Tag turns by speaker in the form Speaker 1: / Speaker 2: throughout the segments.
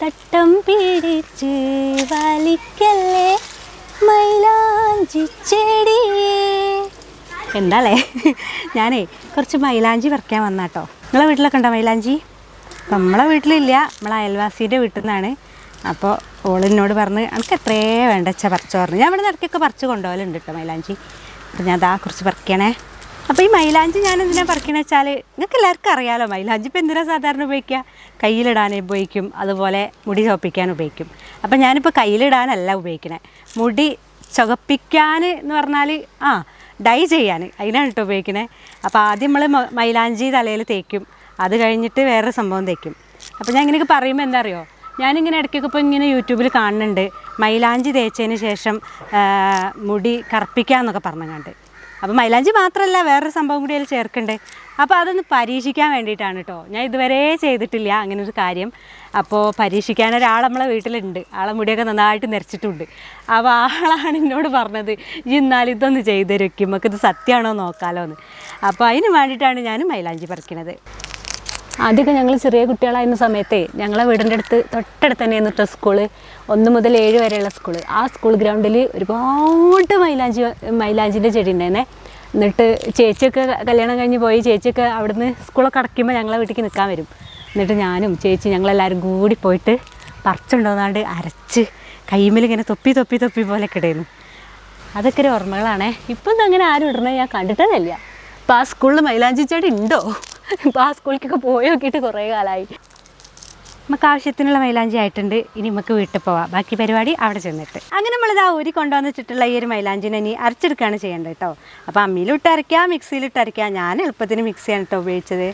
Speaker 1: തട്ടം പിടിച്ച് വലിക്കല്ലേ? മൈലാഞ്ചി ചെടിയേ. എന്താളേ ഞാനേ കുറച്ച് മൈലാഞ്ചി പറിക്കാൻ വന്ന കേട്ടോ നിങ്ങളെ വീട്ടിലൊക്കെ ഉണ്ടോ മൈലാഞ്ചി? നമ്മളെ വീട്ടിലില്ല. നമ്മളെ അയൽവാസിയുടെ വീട്ടിൽ നിന്നാണ് അപ്പോൾ ഓളിനോട് പറഞ്ഞ് എനിക്ക് എത്രയേ വേണ്ട വെച്ചാൽ പറിച്ചു പറഞ്ഞു ഞാൻ ഇവിടെ ഇടയ്ക്കൊക്കെ പറിച്ച് കൊണ്ടുപോകലുണ്ട് കേട്ടോ മൈലാഞ്ചി. അപ്പം ഞാൻ അതാ കുറച്ച് പറിക്കണേ. അപ്പോൾ ഈ മൈലാഞ്ചി ഞാൻ എന്തിനാ പറിക്കണ വെച്ചാൽ നിങ്ങൾക്ക് എല്ലാവർക്കും അറിയാലോ മൈലാഞ്ചി ഇപ്പോൾ എന്തിനാണ് സാധാരണ ഉപയോഗിക്കുക? കയ്യിലിടാൻ ഉപയോഗിക്കും അതുപോലെ മുടി ചോപ്പിക്കാൻ ഉപയോഗിക്കും. അപ്പൊ ഞാനിപ്പോൾ കയ്യിലിടാനല്ല ഉപയോഗിക്കണേ. മുടി ചുവപ്പിക്കാൻ എന്ന് പറഞ്ഞാൽ ആ ഡൈ ചെയ്യാൻ അതിനാണ് കേട്ടോ ഉപയോഗിക്കണേ. അപ്പോൾ ആദ്യം നമ്മൾ മൈലാഞ്ചി തലയിൽ തേക്കും അത് കഴിഞ്ഞിട്ട് വേറെ സംഭവം തേക്കും. അപ്പോൾ ഞാൻ ഇങ്ങനെയൊക്കെ പറയുമ്പോൾ എന്താ അറിയോ ഞാനിങ്ങനെ ഇടയ്ക്കൊക്കെ ഇപ്പോൾ ഇങ്ങനെ യൂട്യൂബിൽ കാണുന്നുണ്ട് മൈലാഞ്ചി തേച്ചതിന് ശേഷം മുടി പറഞ്ഞു പറഞ്ഞങ്ങാണ്ട്. അപ്പോൾ മൈലാഞ്ചി മാത്രമല്ല വേറൊരു സംഭവം കൂടി അതിൽ ചേർക്കുന്നുണ്ട് അപ്പോൾ അതൊന്ന് പരീക്ഷിക്കാൻ വേണ്ടിയിട്ടാണ് കേട്ടോ ഞാൻ ഇതുവരെ ചെയ്തിട്ടില്ല അങ്ങനെ ഒരു കാര്യം. അപ്പോൾ പരീക്ഷിക്കാൻ ഒരാൾ നമ്മളെ വീട്ടിലുണ്ട്. ആളെ മുടിയൊക്കെ നന്നായിട്ട് നിറച്ചിട്ടുണ്ട് അപ്പോൾ ആളാണ് എന്നോട് പറഞ്ഞത് എന്നാൽ ഇതൊന്ന് ചെയ്ത് തരും നമുക്കിത് സത്യമാണോ നോക്കാലോ എന്ന് അപ്പോൾ അതിന് വേണ്ടിയിട്ടാണ് ഞാൻ മൈലാഞ്ചി പറിക്കുന്നത് ആദ്യമൊക്കെ ഞങ്ങൾ ചെറിയ കുട്ടികളായിരുന്ന സമയത്തെ ഞങ്ങളെ വീടിന്റെ അടുത്ത് തൊട്ടടുത്ത് തന്നെ നിന്നിട്ട സ്കൂൾ. ഒന്ന് മുതൽ ഏഴ് വരെയുള്ള സ്കൂൾ. ആ സ്കൂൾ ഗ്രൗണ്ടിൽ ഒരുപാട് മൈലാഞ്ചി മൈലാഞ്ചിന്റെ ചെടി ഉണ്ടായിരുന്നേ. എന്നിട്ട് ചേച്ചിയൊക്കെ കല്യാണം കഴിഞ്ഞ് പോയി ചേച്ചിയൊക്കെ അവിടുന്ന് സ്കൂളൊക്കെ അടയ്ക്കുമ്പോൾ ഞങ്ങളെ വീട്ടിലേക്ക് നിൽക്കാൻ വരും. എന്നിട്ട് ഞാനും ചേച്ചി ഞങ്ങളെല്ലാവരും കൂടി പോയിട്ട് പറിച്ചുണ്ടോന്നാണ്ട് അരച്ച് കൈമിൽ ഇങ്ങനെ തൊപ്പി തൊപ്പി തൊപ്പി പോലെയൊക്കെ ഇടായിരുന്നു അതൊക്കെ ഒരു ഓർമ്മകളാണേ. ഇപ്പം അങ്ങനെ ആരും ഇടണേ? ഞാൻ കണ്ടിട്ടേ ഇല്ല ആ സ്കൂളിൽ മൈലാഞ്ചി ചെടി ഉണ്ടോ? ഇപ്പം ആ സ്കൂളിലേക്കൊക്കെ പോയി നോക്കിയിട്ട് കുറേ കാലമായി നമുക്ക് ആവശ്യത്തിനുള്ള മൈലാഞ്ചി ആയിട്ടുണ്ട്. ഇനി നമുക്ക് വീട്ടിൽ പോവാം. ബാക്കി പരിപാടി അവിടെ ചെന്നിട്ട്. അങ്ങനെ നമ്മളിത് ആ ഊരി കൊണ്ടുവന്നിട്ടുള്ള ഈ ഒരു മൈലാഞ്ചിനെ ഇനി അരച്ചെടുക്കുകയാണ് ചെയ്യേണ്ടത് കേട്ടോ. അപ്പോൾ അമ്മിയിലിട്ട് അരയ്ക്കാം മിക്സിയിലിട്ട് അരയ്ക്കാം ഞാൻ എളുപ്പത്തിന് മിക്സിയാണ് കേട്ടോ ഉപയോഗിച്ചത്.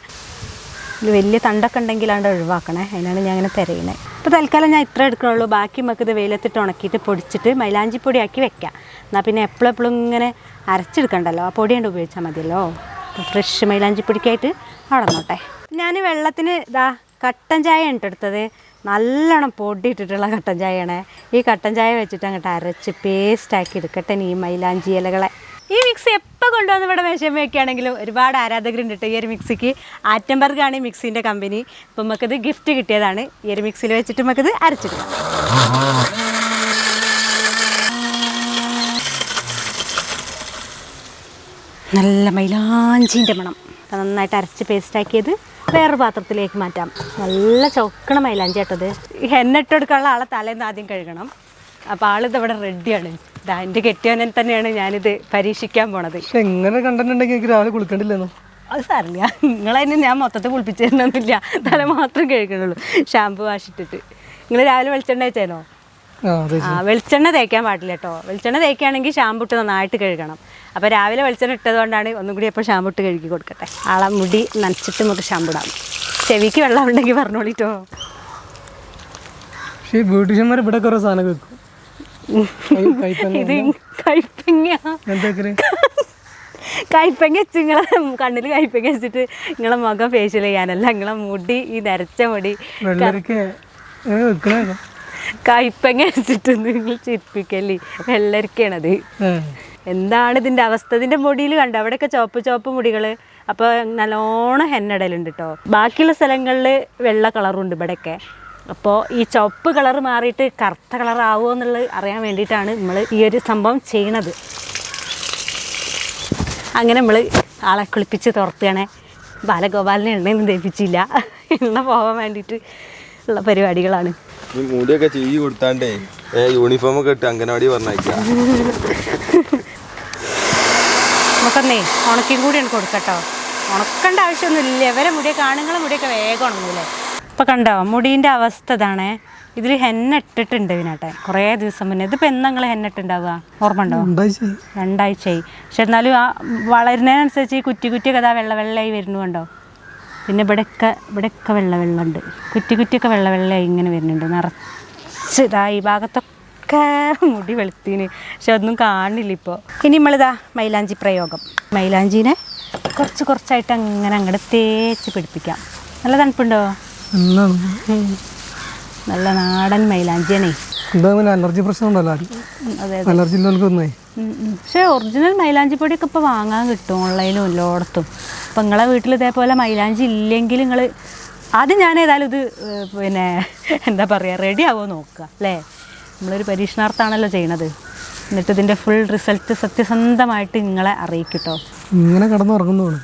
Speaker 1: ഇത് വലിയ തണ്ടൊക്കെ ഉണ്ടെങ്കിലാണ്ട് ഒഴിവാക്കണേ. അതിനാണ് ഞാൻ അങ്ങനെ തിരയുന്നത് ഇപ്പോൾ തൽക്കാലം ഞാൻ ഇത്ര എടുക്കണുള്ളൂ ബാക്കി നമുക്ക് ഇത് വെയിലത്തിട്ട് ഉണക്കിയിട്ട് പൊടിച്ചിട്ട് മൈലാഞ്ചി പൊടിയാക്കി വെക്കാം. എന്നാൽ പിന്നെ എപ്പോഴും എപ്പോഴും ഇങ്ങനെ അരച്ചെടുക്കണ്ടല്ലോ. ആ പൊടി കൊണ്ട് ഉപയോഗിച്ചാൽ മതിയല്ലോ. ഫ്രഷ് മൈലാഞ്ചി പൊടിക്കായിട്ട് അവിടെ നോട്ടെ ഞാൻ വെള്ളത്തിന് ഇതാ കട്ടൻ ചായ ഇട്ടെടുത്തത് എടുത്തത്. നല്ലോണം പൊടി ഇട്ടിട്ടുള്ള കട്ടൻ ചായയാണ്. ഈ കട്ടൻ ചായ വെച്ചിട്ട് അങ്ങോട്ട് അരച്ച് പേസ്റ്റാക്കി എടുക്കട്ടെ ഈ മൈലാഞ്ചി ഇലകളെ. ഈ മിക്സി എപ്പോൾ കൊണ്ടുവന്ന് ഇവിടെ മേശം വയ്ക്കുകയാണെങ്കിലും ഒരുപാട് ആരാധകരുണ്ട് കേട്ടോ ഈ ഒരു മിക്സിക്ക് ആറ്റംബർഗാണ് ഈ മിക്സിന്റെ കമ്പനി അപ്പം നമുക്കത് ഗിഫ്റ്റ് കിട്ടിയതാണ്. ഈ ഒരു മിക്സിയിൽ വെച്ചിട്ട് നമുക്കത് അരച്ചെടുക്കാം നല്ല മൈലാഞ്ചീന്റെ മണം. നന്നായിട്ട് അരച്ച് പേസ്റ്റാക്കിയത് വേറൊരു പാത്രത്തിലേക്ക് മാറ്റാം. നല്ല ചൊക്കണ മൈലാഞ്ചി കേട്ടത് എണ്ണ ഇട്ടെടുക്കാനുള്ള ആളെ തലേന്ന് ആദ്യം കഴുകണം. അപ്പോൾ ആളിത് ഇവിടെ റെഡിയാണ് ഇതാ എന്റെ കെട്ടിയവനെ തന്നെയാണ് ഞാനിത് പരീക്ഷിക്കാൻ പോണത്.
Speaker 2: പക്ഷെ എങ്ങനെ കണ്ടിട്ടുണ്ടെങ്കിൽ എനിക്ക് രാവിലെ കുളിക്കണ്ടില്ലെന്നോ?
Speaker 1: അത് സാറില്ല നിങ്ങളതിന് ഞാൻ മൊത്തത്തിൽ കുളിപ്പിച്ചു തരണമൊന്നുമില്ല തല മാത്രം കഴുകണുള്ളൂ. ഷാമ്പു വാഷിട്ടിട്ട് നിങ്ങൾ രാവിലെ വെളിച്ചെണ്ണ വെച്ചേനോ വെളിച്ചെണ്ണ തേക്കാൻ പാടില്ല കേട്ടോ വെളിച്ചെണ്ണ തേക്കുകയാണെങ്കിൽ ഷാമ്പുട്ട് നന്നായിട്ട് കഴുകണം. അപ്പോൾ രാവിലെ വെളിച്ചെണ്ണ ഇട്ടതുകൊണ്ടാണ് ഒന്നും കൂടി അപ്പോൾ ഷാമ്പുട്ട് കഴുകി കൊടുക്കട്ടെ. ആളെ മുടി നനച്ചിട്ട് നമുക്ക് ഷാമ്പുടാം ചെവിക്ക് വെള്ളം ഉണ്ടെങ്കിൽ പറഞ്ഞോളിട്ടോ
Speaker 2: പക്ഷേ ബ്യൂട്ടീഷ്യന്മാർ ഇവിടെ കുറേ സാധനം വെക്കും.
Speaker 1: ഇത് കൈപ്പങ്ങ. കൈപ്പങ്ങ വെച്ച് നിങ്ങളെ കണ്ണിൽ കൈപ്പങ്ങ വെച്ചിട്ട് നിങ്ങളെ മുഖം ഫേഷ്യൽ ചെയ്യാനല്ല. നിങ്ങളെ മുടി ഈ നരച്ച മുടി.
Speaker 2: വെള്ളരിക്ക. വെക്കണേ.
Speaker 1: കൈപ്പങ്ങ വെച്ചിട്ട് നിങ്ങൾ ചിരിപ്പിക്കല്ലേ വെള്ളരിക്കണത്. എന്താണ് ഇതിന്റെ അവസ്ഥ? ഇതിന്റെ മുടിയിൽ കണ്ടോ? അവിടെയൊക്കെ ചുവപ്പ് ചുവപ്പ് മുടികൾ അപ്പോൾ നല്ലോണം ഹെന്നടലുണ്ട് കേട്ടോ ബാക്കിയുള്ള സ്ഥലങ്ങളിൽ വെള്ള കളറുണ്ട് ഇവിടെയൊക്കെ. അപ്പോൾ ഈ ചുവപ്പ് കളർ മാറിയിട്ട് കറുത്ത കളർ ആവുമോ എന്നുള്ളത് അറിയാൻ വേണ്ടിയിട്ടാണ് നമ്മൾ ഈ ഒരു സംഭവം ചെയ്യണത്. അങ്ങനെ നമ്മൾ ആളെ കുളിപ്പിച്ച് തുറത്തുകയാണെ. ബാലഗോപാലിനെ എണ്ണയൊന്നും തേപ്പിച്ചില്ല എണ്ണ പോകാൻ വേണ്ടിയിട്ട് ഉള്ള പരിപാടികളാണ്.
Speaker 3: ഈ മുടിയൊക്കെ ചെയ്യി കൊടുത്താണ്ടേ ഏ യൂണിഫോം ഒക്കെ ഇട്ട് അംഗനവാടി പറഞ്ഞേ
Speaker 1: നമുക്കൊന്നേ ഉണക്കിയും കൂടിയാണ് കൊടുക്കട്ടോ. ഉണക്കേണ്ട ആവശ്യമൊന്നുമില്ല. ഇവരെ മുടിയെ കാണുങ്ങളെ മുടിയൊക്കെ വേഗം ഉണങ്ങൂലേ. ഇപ്പം കണ്ടോ മുടീന്റെ അവസ്ഥ ഇതാണേ. ഇതിൽ ഹെന്ന ഇട്ടിട്ടുണ്ട് ഇതിനാട്ടെ കുറേ ദിവസം മുന്നേ. ഇതിപ്പോൾ എന്നാ നിങ്ങൾ ഹെന്ന ഇട്ടുണ്ടാവുക? ഓർമ്മ ഉണ്ടോ? രണ്ടാഴ്ചയായി. പക്ഷെ എന്നാലും ആ വളരുന്നതിനനുസരിച്ച് ഈ കുറ്റി കുറ്റിയൊക്കെ അതാ വെള്ള വെള്ളയായി വരുന്നു കണ്ടോ? പിന്നെ ഇവിടെയൊക്കെ ഇവിടെയൊക്കെ വെള്ള വെള്ളമുണ്ട് കുറ്റി കുറ്റിയൊക്കെ വെള്ള വെള്ളമായി ഇങ്ങനെ വരുന്നുണ്ട്. നിറച്ച് ഇതാ ഈ ഭാഗത്തൊക്കെ മുടി വെളുത്തിന്. പക്ഷെ ഒന്നും കാണില്ല ഇപ്പോൾ ഇനി നമ്മളിതാ മൈലാഞ്ചി പ്രയോഗം. മൈലാഞ്ചിനെ കുറച്ച് കുറച്ചായിട്ട് അങ്ങനെ അങ്ങോട്ട് തേച്ച് പിടിപ്പിക്കാം. നല്ല തണുപ്പുണ്ടോ? നല്ല നാടൻ മൈലാഞ്ചിയാണേ.
Speaker 2: Allergy allergy.
Speaker 1: പക്ഷേ ഒറിജിനൽ മൈലാഞ്ചി പൊടിയൊക്കെ ഇപ്പോൾ വാങ്ങാൻ കിട്ടും ഓൺലൈനും എല്ലായിടത്തും. അപ്പം നിങ്ങളെ വീട്ടിൽ ഇതേപോലെ മൈലാഞ്ചി ഇല്ലെങ്കിൽ നിങ്ങൾ ആദ്യം ഞാൻ ഏതായാലും ഇത് പിന്നെ എന്താ പറയുക റെഡി ആവുമോ നോക്കുക അല്ലേ? നമ്മളൊരു പരീക്ഷണാർത്ഥമാണല്ലോ ചെയ്യണത്. എന്നിട്ട് ഇതിന്റെ ഫുൾ റിസൾട്ട് സത്യസന്ധമായിട്ട് നിങ്ങളെ അറിയിക്കട്ടോ.
Speaker 2: ഇങ്ങനെ കിടന്നുറങ്ങുന്നതാണ്.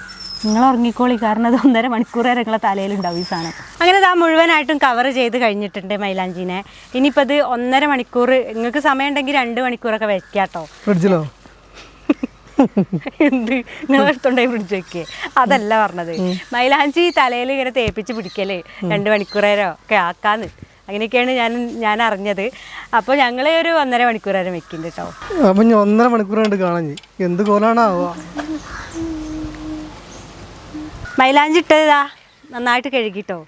Speaker 1: നിങ്ങൾ ഉറങ്ങിക്കോളി കാരണം അത് ഒന്നര മണിക്കൂർ വരെ നിങ്ങളെ തലയിലുണ്ടാവും ഈ സാധനം. അങ്ങനെ ഇതാ മുഴുവനായിട്ടും കവർ ചെയ്ത് കഴിഞ്ഞിട്ടുണ്ട് മൈലാഞ്ചീനെ. ഇനിയിപ്പോൾ അത് ഒന്നര മണിക്കൂർ നിങ്ങൾക്ക് സമയം ഉണ്ടെങ്കിൽ രണ്ട് മണിക്കൂറൊക്കെ വെക്കാട്ടോ.
Speaker 2: ഫ്രിഡ്ജിലോ?
Speaker 1: എന്ത്? നിങ്ങൾ എടുത്തോണ്ടായി ഫ്രിഡ്ജ് വെക്കേ. അതല്ല പറഞ്ഞത്. മൈലാഞ്ചി തലയിൽ ഇങ്ങനെ തേപ്പിച്ച് പിടിക്കൽ. രണ്ട് മണിക്കൂറേരോ ഒക്കെ ആക്കാന്ന്. അങ്ങനെയൊക്കെയാണ് ഞാൻ ഞാൻ അറിഞ്ഞത്. അപ്പോൾ ഞങ്ങൾ ഒരു ഒന്നര മണിക്കൂർ വരെ വെക്കുന്നുണ്ട് കേട്ടോ
Speaker 2: അപ്പം ഞാൻ ഒന്നര മണിക്കൂർ കണ്ട് കാണാൻ എന്ത് കോലാണാവോ?
Speaker 1: മൈലാഞ്ചി ഇട്ടതാ നന്നായിട്ട് കഴുകിട്ടോ.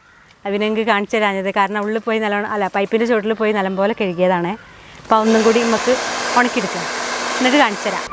Speaker 1: അവനെങ്കിൽ കാണിച്ചു തരാഞ്ഞത് കാരണം ഉള്ളിൽ പോയി നല്ലോണം അല്ല പൈപ്പിന്റെ ചുവട്ടിൽ പോയി നല്ലപോലെ കഴുകിയതാണ്. അപ്പോൾ ഒന്നും കൂടി നമുക്ക് ഉണക്കിയെടുക്കാം. എന്നിട്ട് കാണിച്ചു തരാം.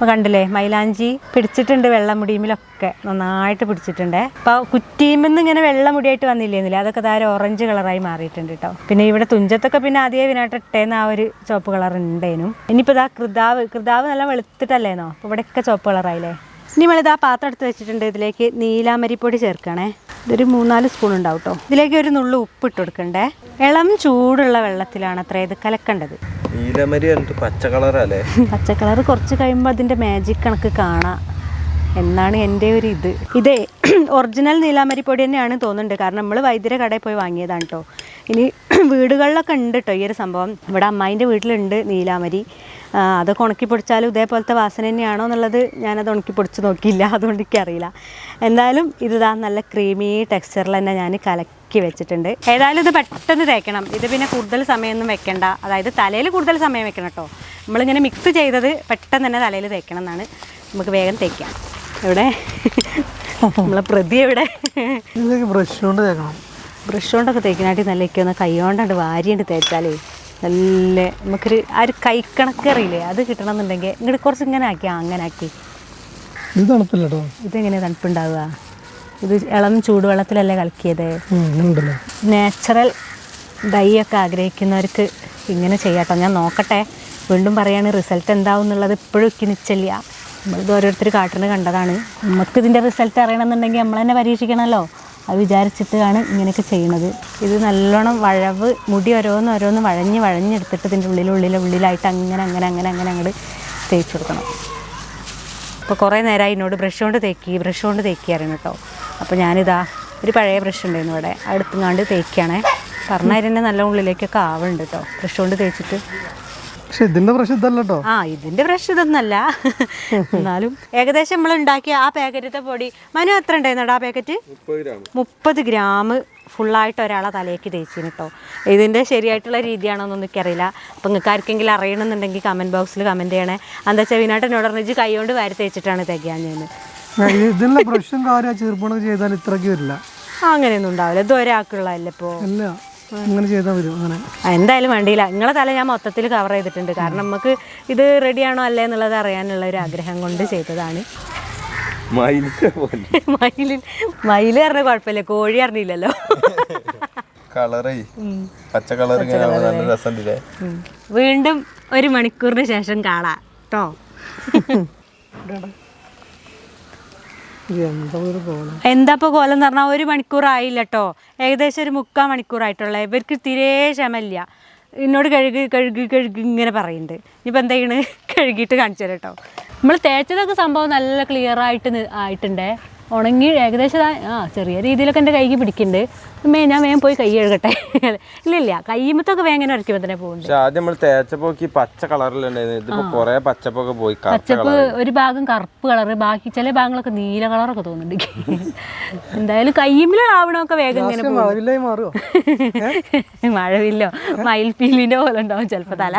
Speaker 1: അപ്പോൾ കണ്ടില്ലേ മൈലാഞ്ചി പിടിച്ചിട്ടുണ്ട് വെള്ളമുടിയുമിലൊക്കെ നന്നായിട്ട് പിടിച്ചിട്ടുണ്ട്. അപ്പോൾ കുറ്റിയുമെന്ന് ഇങ്ങനെ വെള്ളമുടിയായിട്ട് വന്നില്ലേന്നില്ല അതൊക്കെ താരം ഓറഞ്ച് കളറായി മാറിയിട്ടുണ്ട് കേട്ടോ പിന്നെ ഇവിടെ തുഞ്ചത്തൊക്കെ പിന്നെ ആദ്യമേ വിനാട്ട് ഇട്ടേന്ന് ആ ഒരു ചുവപ്പ് കളർ ഉണ്ടേനും. ഇനിയിപ്പോൾ ഇതാ കൃതാവ് കൃതാവ് നല്ല വെളുത്തിട്ടല്ലേന്നോ? അപ്പോൾ ഇവിടെയൊക്കെ ചുവപ്പ് കളറായില്ലേ ഇനി നമ്മളിത് ആ പാത്രം എടുത്ത് വെച്ചിട്ടുണ്ട്. ഇതിലേക്ക് നീലാമരിപ്പൊടി ചേർക്കണേ. ഇതൊരു മൂന്നാൽ സ്പൂൺ ഉണ്ടാവും കേട്ടോ ഇതിലേക്ക് ഒരു നുള്ളു ഉപ്പ് ഇട്ട് കൊടുക്കണ്ടേ. ഇളം ചൂടുള്ള വെള്ളത്തിലാണ് അത്ര ഇത് കലക്കേണ്ടത്.
Speaker 3: നീലമരി പച്ച കളറല്ലേ?
Speaker 1: പച്ച കളർ കുറച്ച് കഴിയുമ്പോൾ അതിന്റെ മാജിക് കണക്ക് കാണാം. എന്നാണ് എന്റെ ഒരു ഇത്. ഇതേ ഒറിജിനൽ നീലാമരി പൊടി തന്നെയാണ് തോന്നുന്നുണ്ട്. കാരണം നമ്മൾ വൈദ്യുര കടയിൽ പോയി വാങ്ങിയതാണ് കേട്ടോ ഇനി വീടുകളിലൊക്കെ ഉണ്ട് കേട്ടോ ഈ ഒരു സംഭവം. ഇവിടെ അമ്മായിന്റെ വീട്ടിലുണ്ട് നീലാമരി. അതൊക്കെ ഉണക്കി പൊടിച്ചാലും ഇതേപോലത്തെ വാസന തന്നെയാണോ എന്നുള്ളത് ഞാനത് ഉണക്കി പൊടിച്ച് നോക്കിയില്ല. അതുകൊണ്ട് എനിക്കറിയില്ല. എന്തായാലും ഇതാ നല്ല ക്രീമി ടെക്സ്ചറിൽ തന്നെ ഞാൻ കലക്കി വെച്ചിട്ടുണ്ട്. ഏതായാലും ഇത് പെട്ടെന്ന് തേക്കണം. ഇത് പിന്നെ കൂടുതൽ സമയമൊന്നും വെക്കണ്ട. അതായത് തലയിൽ കൂടുതൽ സമയം വെക്കണം കേട്ടോ നമ്മളിങ്ങനെ മിക്സ് ചെയ്തത് പെട്ടെന്ന് തന്നെ തലയിൽ തേക്കണം എന്നാണ്. നമുക്ക് വേഗം തേക്കാം. ഇവിടെ നമ്മളെ പ്രതി എവിടെ?
Speaker 2: ഇതിലേക്ക് ബ്രഷ് കൊണ്ട് തേക്കണം.
Speaker 1: ബ്രഷ് കൊണ്ടൊക്കെ തേക്കിനാട്ടി നല്ല ഇക്കൊന്ന് കൈ കൊണ്ടാണ്ട് വാരിയുണ്ട് തേച്ചാലേ നല്ല നമുക്കൊരു ആ ഒരു കൈക്കണക്കറിയില്ലേ അറിയില്ലേ? അത് കിട്ടണമെന്നുണ്ടെങ്കിൽ ഇങ്ങോട്ട് കുറച്ച് ഇങ്ങനെ ആക്കി അങ്ങനെ ആക്കി.
Speaker 2: ഇത് തണുപ്പില്ല കേട്ടോ
Speaker 1: ഇതെങ്ങനെ തണുപ്പുണ്ടാവുക? ഇത് ഇളം ചൂടുവെള്ളത്തിലല്ലേ
Speaker 2: കളിക്കിയത്
Speaker 1: നാച്ചുറൽ ഡൈ ഒക്കെ ആഗ്രഹിക്കുന്നവർക്ക് ഇങ്ങനെ ചെയ്യാട്ടോ. ഞാൻ നോക്കട്ടെ. വീണ്ടും പറയാണ് റിസൾട്ട് എന്താവും എന്നുള്ളത് ഇപ്പോഴും ഒക്കെ നിശ്ചയില്ല. നമ്മളിത് ഓരോരുത്തർ കാട്ടിന് കണ്ടതാണ്. നമുക്ക് ഇതിന്റെ റിസൾട്ട് അറിയണമെന്നുണ്ടെങ്കിൽ നമ്മൾ തന്നെ പരീക്ഷിക്കണമല്ലോ അത് വിചാരിച്ചിട്ടാണ് ഇങ്ങനെയൊക്കെ ചെയ്യണത് ഇത് നല്ലോണം വഴവ് മുടി ഓരോന്ന് ഓരോന്ന് വഴഞ്ഞ് വഴഞ്ഞെടുത്തിട്ട് ഇതിന്റെ ഉള്ളിലുള്ളിലെ ഉള്ളിലായിട്ട് അങ്ങനെ അങ്ങനെ അങ്ങനെ അങ്ങനെ അങ്ങോട്ട് തേച്ച് കൊടുക്കണം. അപ്പോൾ കുറേ നേരമായി എന്നോട് ബ്രഷ് കൊണ്ട് തേക്കി ബ്രഷ് കൊണ്ട് തേക്കിയായിരുന്നു കേട്ടോ. അപ്പോൾ ഞാനിതാ ഒരു പഴയ ബ്രഷ് ഉണ്ടായിരുന്നു ഇവിടെ. അടുത്തുങ്ങാണ്ട് തേക്കുകയാണേ പറഞ്ഞാൽ തന്നെ നല്ല ഉള്ളിലേക്കൊക്കെ ആവുന്നുണ്ട് കേട്ടോ. ബ്രഷ് കൊണ്ട് തേച്ചിട്ട്
Speaker 2: പക്ഷെ ഇതിന്റെ പ്രശ്നം ഇതല്ല കേട്ടോ
Speaker 1: ആ ഇതിന്റെ ഇതൊന്നല്ല. എന്നാലും ഏകദേശം നമ്മൾ ഉണ്ടാക്കിയ ആ പാക്കറ്റത്തെ പൊടി. മനു എത്ര ഉണ്ടായിരുന്നു ആ പാക്കറ്റ്
Speaker 3: മുപ്പത് ഗ്രാം.
Speaker 1: ഫുള്ളായിട്ട് ഒരാളെ തലയ്ക്ക് തേച്ചിന് കേട്ടോ ഇതിന്റെ ശരിയായിട്ടുള്ള രീതിയാണോന്നൊന്നും എനിക്കറിയില്ല. അപ്പം നിങ്ങൾക്ക് ആർക്കെങ്കിലും അറിയണമെന്നുണ്ടെങ്കിൽ കമന്റ് ബോക്സിൽ കമന്റ് ചെയ്യണേ. എന്താ വെച്ചാൽ വിനാട്ടനോട് പറഞ്ഞിട്ട് കൈ കൊണ്ട് വാരി തേച്ചിട്ടാണ് തികയാൻ ഞാൻ
Speaker 2: ഇതിന്റെ ബ്രഷും കാര്യം ചീർപ്പണൊക്കെ ചെയ്താൽ ഇത്രയ്ക്ക് വരില്ല.
Speaker 1: അങ്ങനെയൊന്നും ഉണ്ടാവില്ല. ഇത് ഒരാൾക്കുള്ളതല്ലേ ഇപ്പോൾ
Speaker 2: ചെയ്താൽ വരും അങ്ങനെ.
Speaker 1: എന്തായാലും വേണ്ടിയില്ല. നിങ്ങളെ തല ഞാൻ മൊത്തത്തിൽ കവർ ചെയ്തിട്ടുണ്ട്. കാരണം നമുക്ക് ഇത് റെഡിയാണോ അല്ലേ എന്നുള്ളത് അറിയാനുള്ള ഒരു ആഗ്രഹം കൊണ്ട് ചെയ്തതാണ്. മയിൽ മയിൽ പറഞ്ഞ കുഴപ്പമില്ല. കോഴി അറിഞ്ഞില്ലല്ലോ.
Speaker 3: കളറേ പച്ച കളർ ഇങ്ങനെ ആവുമ്പോ നല്ല രസമുണ്ടല്ലേ?
Speaker 1: വീണ്ടും ഒരു മണിക്കൂറിന് ശേഷം കാണാം. കേട്ടോ
Speaker 2: എന്താ
Speaker 1: ഇപ്പോൾ കോലം എന്ന് പറഞ്ഞാൽ ഒരു മണിക്കൂറായില്ല കേട്ടോ ഏകദേശം ഒരു മുക്കാൽ മണിക്കൂറായിട്ടുള്ള. ഇവർക്ക് തീരെ ക്ഷമയില്ല. എന്നോട് കഴുകി കഴുകി കഴുകി ഇങ്ങനെ പറയുന്നുണ്ട് ഇനിയിപ്പോൾ എന്താ ചെയ്യണ്? കഴുകിയിട്ട് കാണിച്ചു തരാം കേട്ടോ നമ്മൾ തേച്ചതൊക്കെ സംഭവം നല്ല ക്ലിയർ ആയിട്ട് ആയിട്ടുണ്ടേ? ഉണങ്ങി ഏകദേശം ആ ചെറിയ രീതിയിലൊക്കെ എന്റെ കൈക്ക് പിടിക്കുന്നുണ്ട്. മേ ഞാൻ വേഗം പോയി കൈ കഴുകട്ടെ. ഇല്ല ഇല്ല കയ്യുമ്പത്തൊക്കെ വേഗം ഇങ്ങനെ ഉരയ്ക്കുമ്പോൾ തന്നെ പോകുന്നുണ്ട്.
Speaker 3: ആദ്യം നമ്മൾ തേച്ചപ്പോക്ക് പച്ച കളറിലുണ്ടായിരുന്നു. കൊറേ പച്ചപ്പൊക്കെ പോയി
Speaker 1: പച്ചപ്പ് ഒരു ഭാഗം കറുപ്പ് കളർ ബാക്കി ചില ഭാഗങ്ങളൊക്കെ നീല കളറൊക്കെ തോന്നുന്നുണ്ട്. എന്തായാലും കയ്യുമ്പിലാവണമൊക്കെ വേഗം ഇങ്ങനെ മഴവില്ലോ. മയിൽപ്പീലിന്റെ പോലെ ഉണ്ടാവും ചിലപ്പോ തല.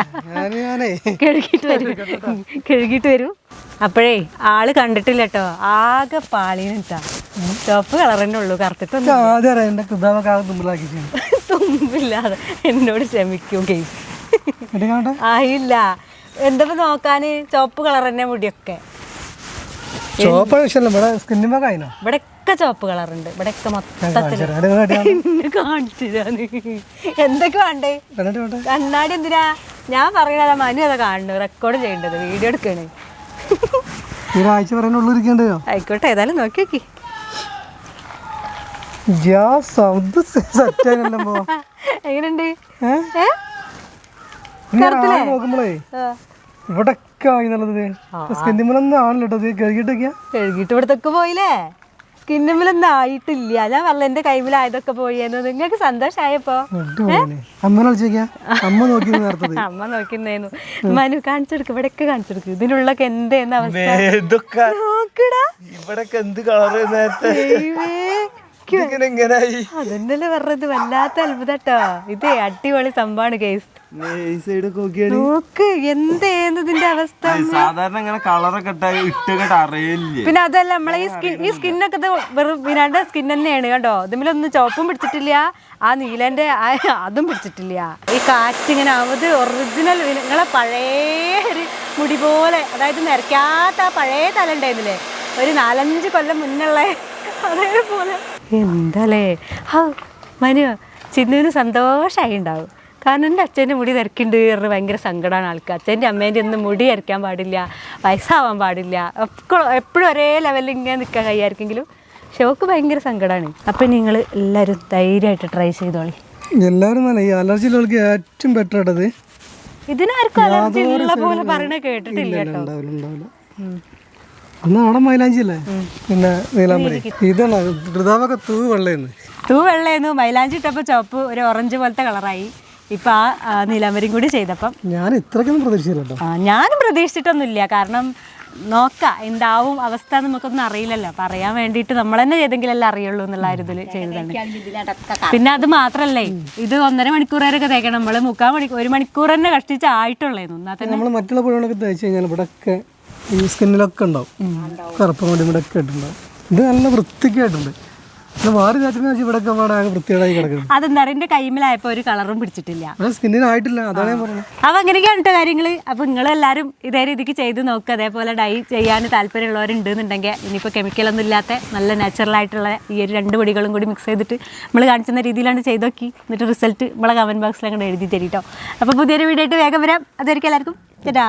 Speaker 1: കഴുകിട്ട് വരും. കഴുകിട്ട് വരൂ. അപ്പോഴേ ആൾ കണ്ടിട്ടില്ല കേട്ടോ ആകെ പാളിനിട്ടാ ചുവപ്പ് കളർ തന്നെ ഉള്ളൂ കറുത്തിട്ടൊന്നും തുമ്പില്ലാതെ എന്നോട് ക്ഷമിക്കും കേസ് ആയില്ല എന്താ നോക്കാന്? ചുവപ്പ് കളർ തന്നെ മുടിയൊക്കെ
Speaker 2: ചോപ്പ ഇവിടെ
Speaker 1: ഒക്കെ ചുവപ്പ് കളറുണ്ട്.
Speaker 2: ഇവിടെ
Speaker 1: ഒക്കെ മൊത്തത്തിൽ. എന്തൊക്കെ വേണ്ടേ? കണ്ണാടി എന്തിനാ? ഞാൻ പറയണതാ മനു അതാ കാണുന്നു റെക്കോർഡ് ചെയ്യേണ്ടത് വീഡിയോ എടുക്കണ്.
Speaker 2: ഒരാഴ്ച പറയാനുള്ളിരിക്കണ്ടോ
Speaker 1: ആയിക്കോട്ടെ ഏതായാലും നോക്കി നോക്കി എങ്ങനെയുണ്ട്?
Speaker 2: ആയി സ്കിന്നിമലൊന്നും ആണല്ലോ കേട്ടോ കഴുകിട്ടൊക്കെയാ
Speaker 1: കഴുകിട്ട് ഇവിടത്തൊക്കെ പോയില്ലേ? സ്കിന്നുമ്മിലൊന്നും ആയിട്ടില്ല. ഞാൻ പറഞ്ഞ എന്റെ കൈമിലായതൊക്കെ പോയിരുന്നു നിങ്ങൾക്ക് സന്തോഷായപ്പോ?
Speaker 2: അമ്മ കളിച്ചേക്കാ അമ്മ നോക്കി നേരത്തത്.
Speaker 1: അമ്മ നോക്കുന്നേന്നു. മനു കാണിച്ചെടുക്ക് ഇവിടൊക്കെ കാണിച്ചെടുക്ക് ഇതിനുള്ളൊക്കെ എന്തേന്ന് അവസ്ഥ?
Speaker 3: അതെന്നല്ലേ
Speaker 1: നോക്കടാ.
Speaker 3: ഇവിടൊക്കെ എന്ത് കളറ് നേരത്തെ?
Speaker 1: അതന്നല്ലേ പറഞ്ഞത്. വല്ലാത്ത അത്ഭുതട്ടോ ഇതേ അടിപൊളി സംഭവമാണ് കേസ്. നോക്ക് എന്തേന്ന് ഇതിന്റെ അവസ്ഥ
Speaker 3: സാധാരണ ഇങ്ങനെ കളറൊക്കെ ഇട്ടാൽ ഇട്ടിട്ട് അറിയില്ലേ?
Speaker 1: പിന്നെ അതല്ല നമ്മളെ ഈ സ്കിൻ ഈ സ്കിന്നൊക്കെ ഇത് വെറും വിനാണ്ട സ്കിൻ തന്നെയാണ് കേട്ടോ ഇതിലൊന്നും ചുവപ്പും പിടിച്ചിട്ടില്ല ആ നീലന്റെ അതും പിടിച്ചിട്ടില്ല. ഈ കാറ്റ് ഇങ്ങനെ അവത് ഒറിജിനൽ നിങ്ങളെ പഴയ ഒരു മുടി പോലെ അതായത് നിരക്കാത്ത ആ പഴയ തല ഉണ്ടായിരുന്നില്ലേ? ഒരു നാലഞ്ച് കൊല്ലം മുന്നുള്ള അതേപോലെ. എന്താലേ? ഹാ മനു ചിന്നുവിന് സന്തോഷമായി ഉണ്ടാവും. കാരണം എന്റെ അച്ഛന്റെ മുടി തിരക്കുണ്ട് പറഞ്ഞ് ഭയങ്കര സങ്കടമാണ് ആൾക്ക്. അച്ഛന്റെ അമ്മേന്റെ ഒന്നും മുടി അരയ്ക്കാൻ പാടില്ല വയസ്സാവാൻ പാടില്ല. എപ്പോഴും എപ്പോഴും ഒരേ ലെവലിൽ ഇങ്ങനെ നിൽക്കാൻ കഴിയായിരിക്കെങ്കിലും ഷോക്ക് ഭയങ്കര സങ്കടമാണ് അപ്പം നിങ്ങൾ എല്ലാവരും ധൈര്യമായിട്ട് ട്രൈ ചെയ്തോളി.
Speaker 2: എല്ലാവരും നല്ല ഈ അലർജി ഉള്ളവർക്ക് ഏറ്റവും ബെറ്റർ ഇടത്
Speaker 1: ഇതിനാർക്കും അലർജി ഉള്ള പോലെ പറയണ കേട്ടിട്ടില്ല കേട്ടോ.
Speaker 2: ഉണ്ടാവില്ല ഉണ്ടാവില്ല. അന്ന് അവിടെ മൈലാഞ്ചി അല്ലേ പിന്നെ നീലാമ്പരി ഇതാണ്? ഋതാവൊക്കെ തൂ വെള്ളയെന്ന്
Speaker 1: തൂ വെള്ളയെന്നു മൈലാഞ്ചി ഇട്ടപ്പോൾ ചുവപ്പ് ഒരു ഓറഞ്ച് പോലത്തെ കളറായി ഇപ്പം ആ നീലാംബരിയും കൂടി ചെയ്തപ്പം.
Speaker 2: ഞാൻ ഇത്രക്കൊന്നും പ്രതീക്ഷിച്ചില്ല
Speaker 1: ആ, ഞാനും പ്രതീക്ഷിച്ചിട്ടൊന്നുമില്ല. കാരണം നോക്കാം എന്താവും അവസ്ഥ നമുക്കൊന്നും അറിയില്ലല്ലോ. പറയാൻ വേണ്ടിയിട്ട് നമ്മൾ തന്നെ ചെയ്തെങ്കിലല്ലേ അറിയുള്ളൂ എന്നുള്ള ആ ഒരു ഇതിൽ ചെയ്തതാണ്. പിന്നെ അത് മാത്രല്ലേ ഇത് ഒന്നര മണിക്കൂർ വരെയൊക്കെ തേക്കണം. നമ്മൾ മുക്കാൽ മണിക്കൂർ ഒരു മണിക്കൂർ തന്നെ കഷ്ടിച്ച് ആയിട്ടുള്ളായിരുന്നു എന്നാൽ തന്നെ
Speaker 2: നമ്മൾ മറ്റുള്ള പുഴകളൊക്കെ തേച്ച് കഴിഞ്ഞാൽ ഇവിടെയൊക്കെ ഈ സ്കിന്നിലൊക്കെ ഉണ്ടാവും. കറുപ്പ് ആയിട്ടുണ്ടാവും ഇത് നല്ല വൃത്തിക്കായിട്ടുണ്ട്. മാറി ഇവിടെ വൃത്തികേടായി കിടക്കുന്നത്
Speaker 1: അതെന്താ ഒരു കളറും പിടിച്ചിട്ടില്ല.
Speaker 2: സ്കിന്നിനായിട്ടില്ല അതാണ് പറഞ്ഞത്.
Speaker 1: അങ്ങനെയൊക്കെയാണ് കേട്ടോ നിങ്ങൾ ഇതേ രീതിക്ക് ചെയ്ത് നോക്കുക അതേപോലെ ഡൈ ചെയ്യാൻ താല്പര്യമുള്ളവരുണ്ട് എന്നുണ്ടെങ്കിൽ ഇനിയിപ്പോൾ കെമിക്കലൊന്നും ഇല്ലാത്ത നല്ല നാച്ചുറൽ ആയിട്ടുള്ള ഈ ഒരു രണ്ട് പൊടികളും കൂടി മിക്സ് ചെയ്തിട്ട് നമ്മൾ കാണിച്ചുന്ന രീതിയിലാണ് ചെയ്ത് നോക്കി. എന്നിട്ട് റിസൾട്ട് നമ്മളെ കമന്റ് ബോക്സിൽ അങ്ങോട്ട് എഴുതി തരീട്ടോ. അപ്പോൾ പുതിയൊരു വീഡിയോ ആയിട്ട് വേഗം വരാം. അതായിരിക്കും എല്ലാവർക്കും. ചേട്ടാ